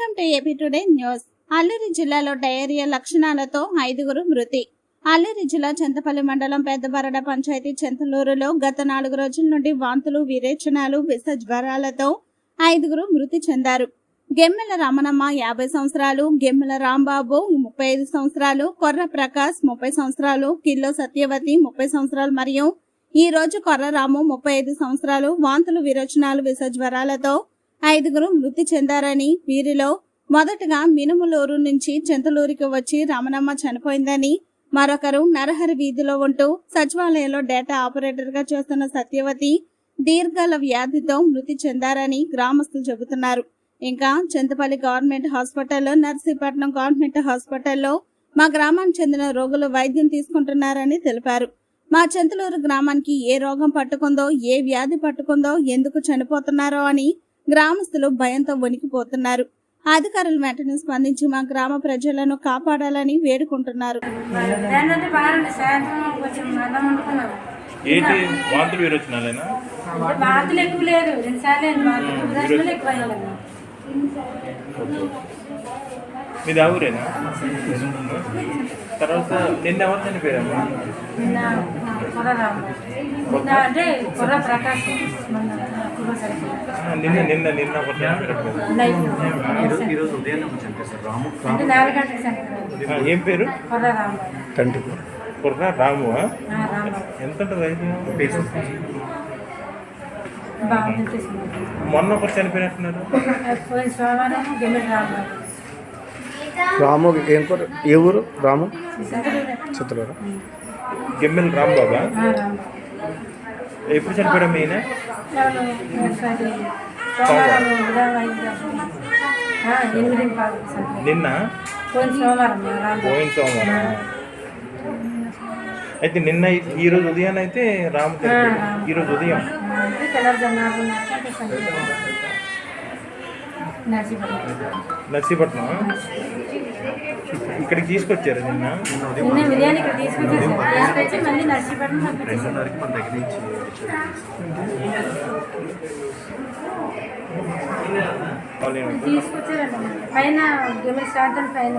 Welcome to AP today news. Alluri జిల్లాలో diarrhoea లక్షణాలతో ఐదుగురు మృతి. అల్లూరి జిల్లా చింతపల్లి మండలం పెద్దబరడ పంచాయతీ చింతలూరులో గత నాలుగు రోజుల నుండి వాంతులు విరేచనాలు విష జ్వరాలతో ఐదుగురు మృతి చెందారు. గెమ్మెల రమణమ్మ యాభై సంవత్సరాలు గెమ్మెల రాంబాబు ముప్పై ఐదు సంవత్సరాలు కొర్ర ప్రకాష్ ముప్పై సంవత్సరాలు కిల్లో సత్యవతి ముప్పై సంవత్సరాలు మరియు ఈ రోజు కొర్రరాము ముప్పై ఐదు సంవత్సరాలు వాంతులు విరోచనాలు విష జ్వరాలతో ఐదుగురు మృతి చెందారని వీరిలో మొదటగా మినుములూరు నుంచి చింతలూరుకి వచ్చి రమణమ్మ చనిపోయిందని మరొకరు నరహరి వీధిలో ఉంటూ సచివాలయంలో డేటా ఆపరేటర్గా చేస్తున్న సత్యవతి దీర్ఘాల వ్యాధితో మృతి చెందారని గ్రామస్తులు చెబుతున్నారు. ఇంకా చింతపల్లి గవర్నమెంట్ హాస్పిటల్లో నర్సీపట్నం గవర్నమెంట్ హాస్పిటల్లో మా గ్రామానికి చెందిన రోగులు వైద్యం తీసుకుంటున్నారని తెలిపారు. మా చింతలూరు గ్రామానికి ఏ రోగం పట్టుకుందో ఏ వ్యాధి పట్టుకుందో ఎందుకు చనిపోతున్నారో అని గ్రామస్తులు భయంతో వణికిపోతున్నారు. అధికారులు వెంటనే స్పందించి మా గ్రామ ప్రజలను కాపాడాలని వేడుకుంటున్నారు. ఏంటి? వాంతులు ఎక్కువ లేదు రెండుసార్లు ఎక్కువ మీది ఊరేనా? తర్వాత నిన్న ఎవరు చనిపోయారమ్మా అంటే ప్రకాశ్ నిన్న నిన్న నిన్న ఏం పేరు? కంటికి కుర్ర రాము ఎంత ఉంటుంది మొన్న ఒకరు చనిపోయినట్టున్నారు. రాము. ఏం కూర ఏ ఊరు? రాము? చిత్తూరు గిమ్మెల్ రాంబాబు? ఎప్పుడు చనిపోయాడు ఈయన ఎవరు ఒకసారి సోమవారం ఉదయం ఐదు గంటలకు. ఆ, ఎనిమిది పాలు చనిపోయింది నిన్న పోయిన సోమవారం రాంబాబు పోయిన సోమవారం అయితే నిన్న ఈ రోజు ఉదయం అయితే రాము చనిపోయాడు ఈ రోజు ఉదయం అంటే తెల్లవారుజామున నాలుగున్నరకి అంటే చనిపోయింది. నర్సీపట్నం నర్సీపట్నం ఇక్కడికి తీసుకొచ్చారు నిన్న. నిన్న బిర్యానీ ఇక్కడ తీసుకొచ్చేసి తీసుకొచ్చి మళ్ళీ నర్సీపట్నం రెండున్నరకి మన దగ్గర నుంచి? తీసుకొచ్చారండి. పైన గిన్నె శ్రాద్ధం పైన.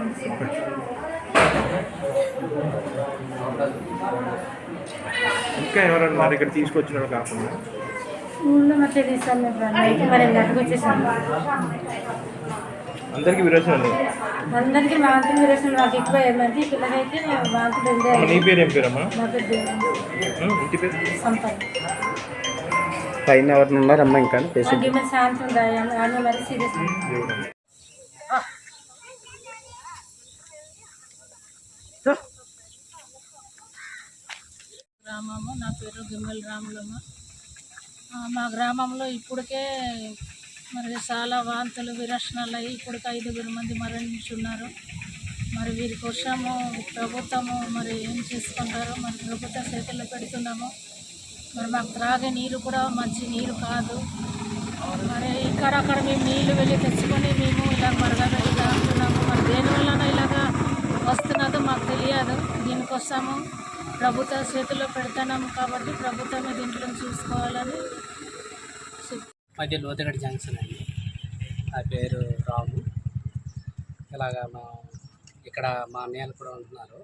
ఇంకా ఎవరన్నా మరి ఇక్కడ తీసుకొచ్చిన వాళ్ళు కాకుండా? ఊళ్ళో తీసాను నైట్ మరి గంటకు వచ్చేసాను అందరికీ విరోచనాలు అందరికీ వాంతులు విరేసిన నాకు ఎక్కువ ఏమంటే పిల్లలైతే వాంతులు నీ పేరు ఏం పేరమ్మా? నా పెద్ద ఉం, ఇంటి పేరు? సంపద. పైన ఎవరిని ఉన్నారమ్మా ఇంకా? పేషెంట్. శాంతి అన్న మరి సీరియస్. గ్రామము. నా పేరు గిమ్మెల్ రాములమ్మ. మా గ్రామంలో ఇప్పటికే మరి చాలా వాంతులు విరక్షణలు అయ్యి ఇప్పటికి ఐదుగురు మంది మరణించున్నారు. మరి వీరి కోసము ప్రభుత్వము మరి ఏం చేసుకుంటారో మరి ప్రభుత్వ చేతుల్లో పెడుతున్నాము. మరి మాకు త్రాగే నీరు కూడా మంచి నీరు కాదు. మరి ఇక్కడ అక్కడ మేము నీళ్ళు వెళ్ళి తెచ్చుకొని మేము ఇలా మరగబెట్టి తాగుతున్నాము మరి దేనివల్లనో ఇలాగా వస్తున్నదో మాకు తెలియదు. దీనికోసము ప్రభుత్వ చేతుల్లో పెడుతున్నాము కాబట్టి ప్రభుత్వమే దీంట్లో చూసుకోవాలని మధ్య మాది లోతగడ జంక్షన్ అండి. నా పేరు రాము. ఇలాగా మా ఇక్కడ మా అన్నయ్యలు కూడా ఉంటున్నారు.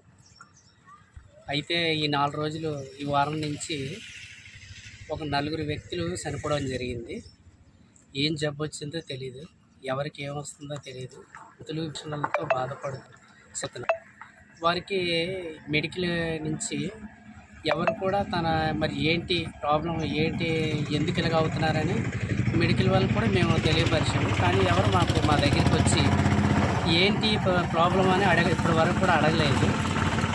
అయితే ఈ నాలుగు రోజులు ఈ వారం నుంచి ఒక నలుగురు వ్యక్తులు చనిపోవడం జరిగింది. ఏం జబ్బు వచ్చిందో తెలియదు ఎవరికి ఏమొస్తుందో తెలియదు తెలుగు విషయాలతో బాధపడుతున్నారు వారికి మెడికల్ నుంచి ఎవరు కూడా తన మరి ఏంటి ప్రాబ్లం ఏంటి ఎందుకు ఇలాగ అవుతున్నారని మెడికల్ వాళ్ళని కూడా మేము తెలియపరిచాము. కానీ ఎవరు మాకు మా దగ్గరికి వచ్చి ఏంటి ప్రాబ్లం అని అడగ ఇప్పటి వరకు కూడా అడగలేదు.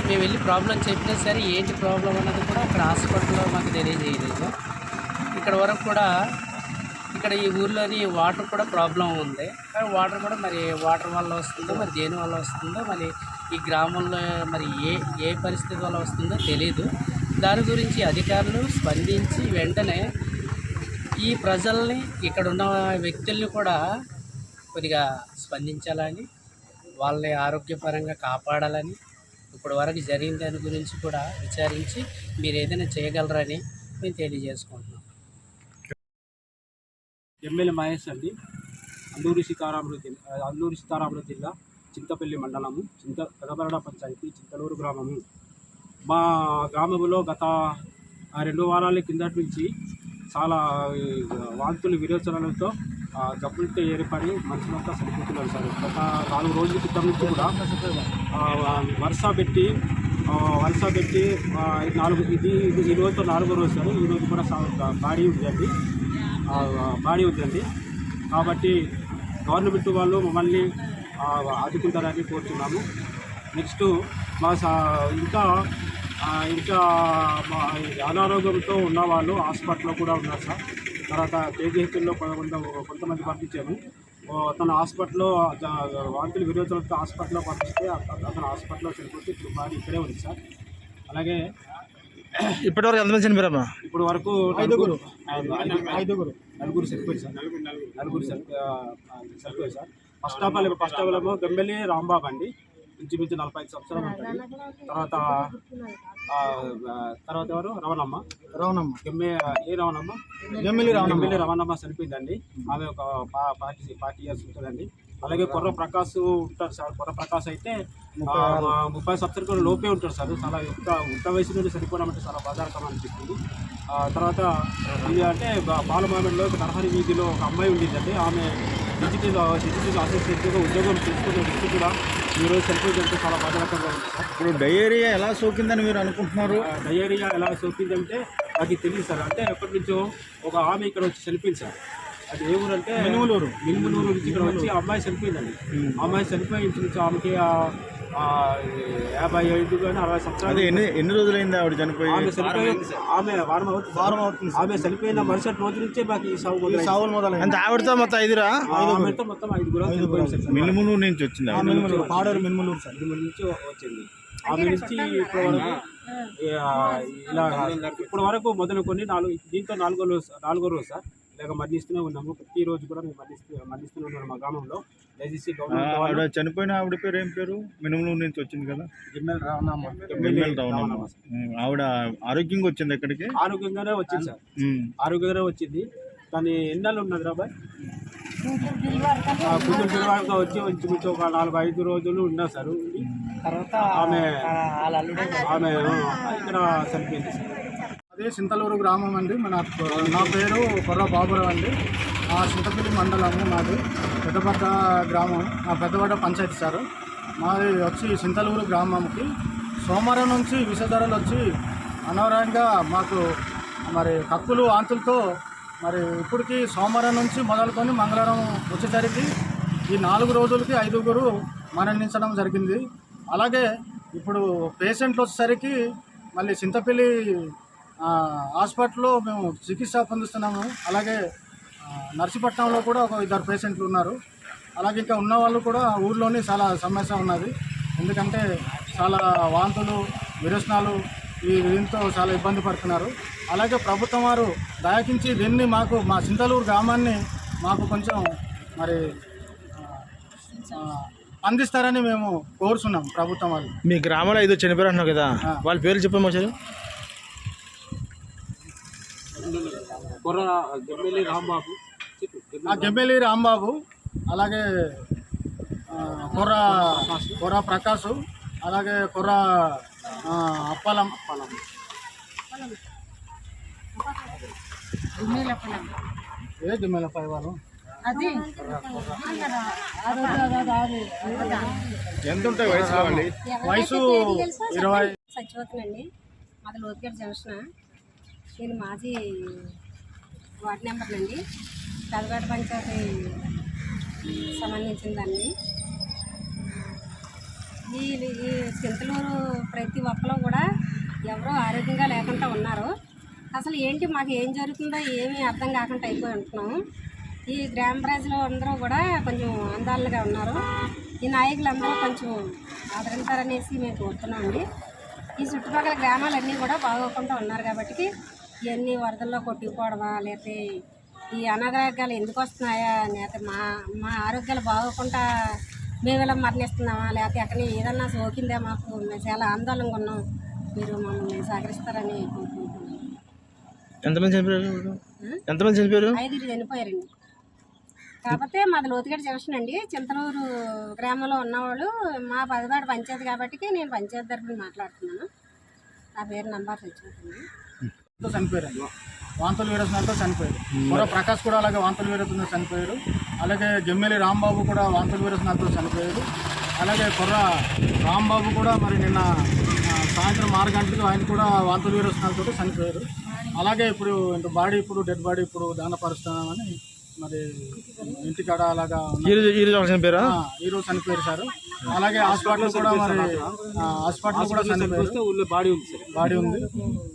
మేము వెళ్ళి ప్రాబ్లం చెప్పినా సరే ఏంటి ప్రాబ్లం అన్నది కూడా అక్కడ హాస్పిటల్లో మాకు తెలియజేయలేదు. ఇక్కడ వరకు కూడా ఇక్కడ ఈ ఊర్లోని వాటర్ కూడా ప్రాబ్లం ఉంది. కానీ వాటర్ కూడా మరి వాటర్ వల్ల వస్తుందో మరి దేని వల్ల వస్తుందో మరి ఈ గ్రామంలో మరి ఏ ఏ పరిస్థితి వల్ల వస్తుందో తెలియదు దాని గురించి అధికారులు స్పందించి వెంటనే ఈ ప్రజల్ని ఇక్కడ ఉన్న వ్యక్తుల్ని కూడా కొద్దిగా స్పందించాలని వాళ్ళని ఆరోగ్యపరంగా కాపాడాలని ఇప్పటి వరకు జరిగిన దాని గురించి కూడా విచారించి మీరు ఏదైనా చేయగలరని మేము తెలియజేసుకుంటున్నాం. ఎమ్మెల్యే మహేష్ అండి. అల్లూరి సీతారాములు అల్లూరి సీతారాములు జిల్లా చింతపల్లి మండలము చింత పెదబరడ పంచాయతీ చింతలూరు గ్రామము. మా గ్రామంలో గత ఆ, రెండు వారాల కిందటి నుంచి చాలా వాంతులు విరోచనాలతో జబ్బులతో ఏర్పడి మనుషులంతా చనిపోతున్నారు సార్. గత నాలుగు రోజుల క్రితం నుంచి కూడా వర్ష వరుస పెట్టి వర్ష వరుస పెట్టి నాలుగు ఇది ఇది ఈ రోజుతో నాలుగో రోజు సార్. ఈ రోజు కూడా బాడీ ఉందండి. బాడీ ఉందండి. కాబట్టి గవర్నమెంట్ వాళ్ళు మమ్మల్ని ఆ, ఆదుకుంటారని కోరుతున్నాము నెక్స్ట్ మా సా ఇంకా ఇంకా అనారోగ్యంతో ఉన్న వాళ్ళు హాస్పిటల్లో కూడా ఉన్నారు సార్. తర్వాత కేజీహెచ్ఎల్లో కొంత కొంతమంది పంపించాము ఓ, అతను హాస్పిటల్లో వాంతులు విరోచనతో హాస్పిటల్లో పంపిస్తే అత- అతను హాస్పిటల్లో చనిపోతే ఇప్పుడు బాడీ ఇక్కడే ఉంది సార్. అలాగే ఇప్పటివరకు ఎంతమంది చనిపోయారమ్మా ఇప్పుడు వరకు ఐదుగురు. ఐదుగురు. నలుగురు సరిపోయి సార్. నలుగురు సరిపోయి sir. First of all first of all ఏమో గంబెల్లి రాంబాబు అండి. ఇంచుమించు నలభై ఐదు సంవత్సరాలు ఉంటుంది తర్వాత తర్వాత ఎవరు? రవణమ్మ. రావునమ్మా గమ్మె ఏ రవణమ్మ? ఎమ్మెల్యే గంబెల్లి రవణమ్మ చనిపోయిందండి ఆమె ఒక పా- పార్టీ పార్టీ ఇయర్స్ ఉంటుందండి. అలాగే కొర్ర ప్రకాష్ ఉంటారు సార్. కొర్ర ప్రకాష్ అయితే ముప్పై సంవత్సరాల లోపే ఉంటాడు సార్. చాలా యుక్త యుక్త వయసు నుండి చనిపోవడం అంటే చాలా బాధాకరం అనిపిస్తుంది. ఆ, తర్వాత ఇది అంటే బాలమామిడిలో నరహరి వీధిలో ఒక అమ్మాయి ఉండేదండి. ఆమె డిజిటల్ డిజిటల్ అసిస్టెంట్గా ఉద్యోగం చేసుకునే వ్యక్తి కూడా ఈరోజు చనిపోయిందంటే చాలా బాధాకరంగా ఉంది. సార్ ఇప్పుడు డయేరియా ఎలా సోకిందని మీరు అనుకుంటున్నారు? డయేరియా ఎలా సోకిందంటే నాకు తెలియదు సార్. అంటే ఎప్పటి నుంచో ఒక ఆమె ఇక్కడ వచ్చి చనిపోయింది సార్. అది ఏ ఊరు అంటే మినుములూరు. మినుములూరు నుంచి ఇక్కడ వచ్చి ఆ అమ్మాయి చనిపోయిందండి. ఆ అమ్మాయి చనిపోయి ఇంటి నుంచి ఆమెకి ఆ, ఆ, యాభై ఐదు కానీ అరవై అదే సంవత్సరాలు ఎన్ని ఎన్ని రోజులైంది ఆవిడ చనిపోయి? ఆమె చనిపోయి ఆమె వారం అవుతుంది వారం అవుతుంది ఆమె చనిపోయిన మరుసటి రోజు నుంచే మాకు ఈ సాగు మొదలైంది. సావులు మొదలైంది. అంటే ఆవిడతో మొత్తం ఐదురా? ఆమెతో మొత్తం ఐదుగురు. మినుమును నుంచి వచ్చింది ఆవిడ. పాడేరు మినుములూరు సార్. మినుముల నుంచి వచ్చింది. ఆమె నుంచి ఇప్పటి వరకు ఇలా ఇప్పటి వరకు మొదలుకొని నాలుగు దీంతో నాలుగో రోజు నాలుగో రోజు సార్. ఇలాగ మరణిస్తూనే ఉన్నాము. ప్రతి రోజు కూడా మేము మరణిస్తూ మరణిస్తూనే ఉన్నాము మా గ్రామంలో. దయచేసి గవర్నమెంట్ చనిపోయిన ఆవిడ పేరు ఏం పేరు? మినుములు నుంచి వచ్చింది కదా? రావునమ్మ ఉమ్, ఆవిడ ఆరోగ్యంగా వచ్చింది ఎక్కడికి? ఆరోగ్యంగానే వచ్చింది సార్. ఆరోగ్యంగానే వచ్చింది. కానీ ఎన్నాళ్ళు ఉన్నది రాబాయ్ కూతురు పిల్లవాడిగా వచ్చి ఇంచుమించు ఒక నాలుగు ఐదు రోజులు ఉన్నా సార్. తర్వాత ఆమె ఆమె ఇక్కడ చనిపోయింది సార్. అదే సింతలూరు గ్రామం అండి. మన నా పేరు కొర్ర బాబురావు అండి. ఆ సింతపల్లి మండలము మాది పెద్దపట్ట గ్రామం. నా పెద్దపట్ట పంచాయతీ సార్. మాది వచ్చి సింతలూరు గ్రామంకి. సోమవారం నుంచి విషధరలు వచ్చి అనవరంగా మాకు మరి కక్కులు వాంతులతో మరి ఇప్పటికి సోమవారం నుంచి మొదలుకొని మంగళవారం వచ్చేసరికి ఈ నాలుగు రోజులకి ఐదుగురు మరణించడం జరిగింది. అలాగే ఇప్పుడు పేషెంట్లు వచ్చేసరికి మళ్ళీ చింతపల్లి హాస్పిటల్లో మేము చికిత్స పొందిస్తున్నాము అలాగే నర్సీపట్నంలో కూడా ఒక ఇద్దరు పేషెంట్లు ఉన్నారు. అలాగే ఇంకా ఉన్న వాళ్ళు కూడా ఊర్లోనే చాలా సమస్య ఉన్నది. ఎందుకంటే చాలా వాంతులు విరోచనాలు ఈ దీంతో చాలా ఇబ్బంది పడుతున్నారు. అలాగే ప్రభుత్వం వారు దయకించి దీన్ని మాకు మా చింతలూరు గ్రామాన్ని మాకు కొంచెం మరి అందిస్తారని మేము కోరుతున్నాం ప్రభుత్వం వాళ్ళు. మీ గ్రామంలో ఐదు చనిపోయారు అంటున్నావు కదా. వాళ్ళ పేర్లు చెప్పమ్మా ఒకసారి కొర్ర గెమ్మెల్లి రాంబాబు? అలాగే కొర్ర కొర్ర ప్రకాష్ అలాగే కొర్ర అప్పలం అప్పలం. ఏ గిమ్మెల పై వాళ్ళు ఎంత ఉంటాయి వయసు వాళ్ళు వయసు ఇరవై. సచివతనండి మాది లోతుగడ్డ జంక్షన్. నేను మాజీ వార్డు నెంబర్లు అండి. పెదపేట పంచాయతీ సంబంధించిన దాన్ని. ఈ ఈ చింతలూరు ప్రతి ఒక్కరు కూడా ఎవరో ఆరోగ్యంగా లేకుండా ఉన్నారు. అసలు ఏంటి మాకు ఏం జరుగుతుందో ఏమీ అర్థం కాకుండా అయిపోయి ఉంటున్నాము ఈ గ్రామ ప్రజలు అందరూ కూడా కొంచెం అందాలుగా ఉన్నారు. ఈ నాయకులందరూ కొంచెం ఆదరించారనేసి మేము కోరుతున్నామండి ఈ చుట్టుపక్కల గ్రామాలన్నీ కూడా బాగోకుండా ఉన్నారు కాబట్టి ఇవన్నీ వరదల్లో కొట్టుకుపోవడమా లేకపోతే ఈ అనారోగ్యాలు ఎందుకు వస్తున్నాయా లేకపోతే మా మా ఆరోగ్యాలు బాగోకుండా మేము ఇలా మరణిస్తున్నామా లేకపోతే ఎక్కడ ఏదన్నా సోకిందా మాకు? మేము చాలా ఆందోళనగా ఉన్నాం. మీరు మమ్మల్ని సహకరిస్తారని కోరుకుంటున్నాం. ఎంతమంది చనిపోయారు? ఎంతమంది చనిపోయారు? ఐదుగురు చనిపోయారండి. కాకపోతే మాది లోతుగడ్డ జంక్షన్ అండి. చింతలూరు గ్రామంలో ఉన్నవాళ్ళు మా పదివాడ పంచాయతీ కాబట్టి నేను పంచాయతీ తరఫున మాట్లాడుతున్నాను. నా పేరు నంబర్ తెచ్చుకుంటుంది తో చనిపోయారు వాంతులు వీరేసినతో చనిపోయారు. మరో ప్రకాష్ కూడా అలాగే వాంతులు వీరేసిన చనిపోయారు అలాగే జమ్మెలి రాంబాబు కూడా వాంతులు వీరేసినతో చనిపోయారు అలాగే కొర్ర రాంబాబు కూడా మరి నిన్న సాయంత్రం ఆరు గంటలకు ఆయన కూడా వాంతులు వీరేసినతో చనిపోయారు. అలాగే ఇప్పుడు ఇంత బాడీ ఇప్పుడు డెడ్ బాడీ ఇప్పుడు దానపరుస్తున్నామని మరి ఇంటికాడ అలాగా ఉన్నారు. ఆ, ఈ రోజు చనిపోయారు సార్. అలాగే హాస్పిటల్ కూడా మరి హాస్పిటల్ కూడా చనిపోయారు. ఊళ్ళో బాడీ ఉంది సార్. బాడీ ఉంది.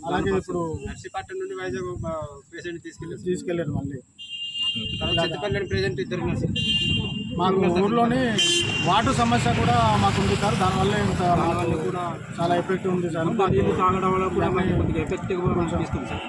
అలాగే ఇప్పుడు నర్సీపట్నం నుండి వైజాగ్ పేషెంట్ తీసుకెళ్ళారు తీసుకెళ్ళారు మళ్ళీ. మాకు ఊర్లోని వాటర్ సమస్య కూడా మాకు ఉంది సార్. దానివల్ల ఇంత మాకు చాలా ఎఫెక్ట్ ఉంది సార్. నీళ్ళు తాగడం వల్ల కూడా అనిపిస్తుంది సార్.